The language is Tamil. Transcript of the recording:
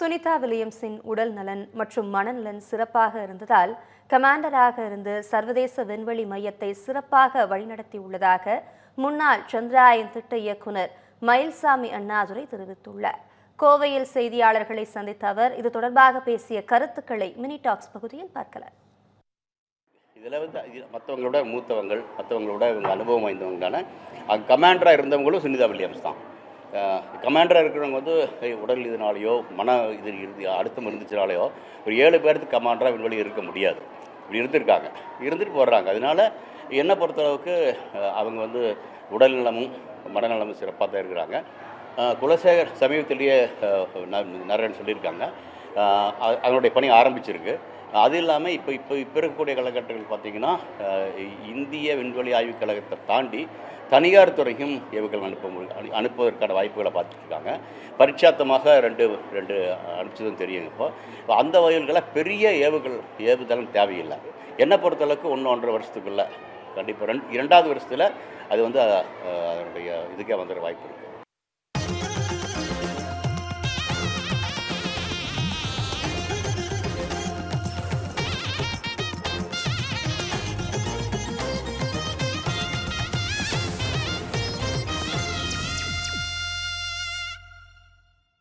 சுனிதா வில்லியம்ஸின் உடல் நலன் மற்றும் மனநலன் சிறப்பாக இருந்ததால் கமாண்டராக இருந்து சர்வதேச விண்வெளி மையத்தை சிறப்பாக வழிநடத்தியுள்ளதாக முன்னாள் சந்திராயன் திட்ட இயக்குனர் மயில்சாமி அண்ணாதுரை தெரிவித்துள்ளார். கோவையில் செய்தியாளர்களை சந்தித்த அவர் இது தொடர்பாக பேசிய கருத்துக்களை மினி டாக்ஸ் பகுதியில் பார்க்கலாம். இதில் வந்து மற்றவங்களோட மூத்தவங்கள் மற்றவங்களோட இவங்க அனுபவம் வாய்ந்தவங்களான கமாண்டராக இருந்தவங்களும் சுனிதா வில்லியம்ஸ் தான். கமாண்டராக இருக்கிறவங்க வந்து உடல் இதனாலேயோ மன இது இருந்து அழுத்தம் இருந்துச்சுனாலேயோ ஒரு ஏழு பேர்த்துக்கு கமாண்டராக விண்வெளி இருக்க முடியாது. இப்படி இருந்திருக்காங்க. இருந்துட்டு போடுறாங்க அதனால என்னை பொறுத்தளவுக்கு அவங்க வந்து உடல் நலமும் மனநலமும் சிறப்பாக தான் இருக்கிறாங்க. குலசேகர் சமீபத்திலேயே அஹ், ந- சொல்லியிருக்காங்க. அதனுடைய பணி ஆரம்பிச்சிருக்கு. அது இல்லாமல் இப்போ இப்போ இப்போ இருக்கக்கூடிய காலகட்டங்கள் பார்த்திங்கன்னா இந்திய விண்வெளி ஆய்வுக் கழகத்தை தாண்டி தனியார் துறையும் ஏவுகள் அனுப்ப அனுப்புவதற்கான வாய்ப்புகளை பார்த்துட்ருக்காங்க பரிட்சாத்தமாக ரெண்டு ரெண்டு அனுப்பிச்சதும் தெரியும் இப்போ. இப்போ அந்த வகைகளில் பெரிய ஏவுகள் ஏவுதளம் தேவையில்லை. என்னை பொறுத்தளவுக்கு ஒன்று ஒன்றரை வருஷத்துக்குள்ளே கண்டிப்பாக ரெண்டு இரண்டாவது வருஷத்தில் அது வந்து அதனுடைய இதுக்கே வந்துடுற வாய்ப்பு இருக்குது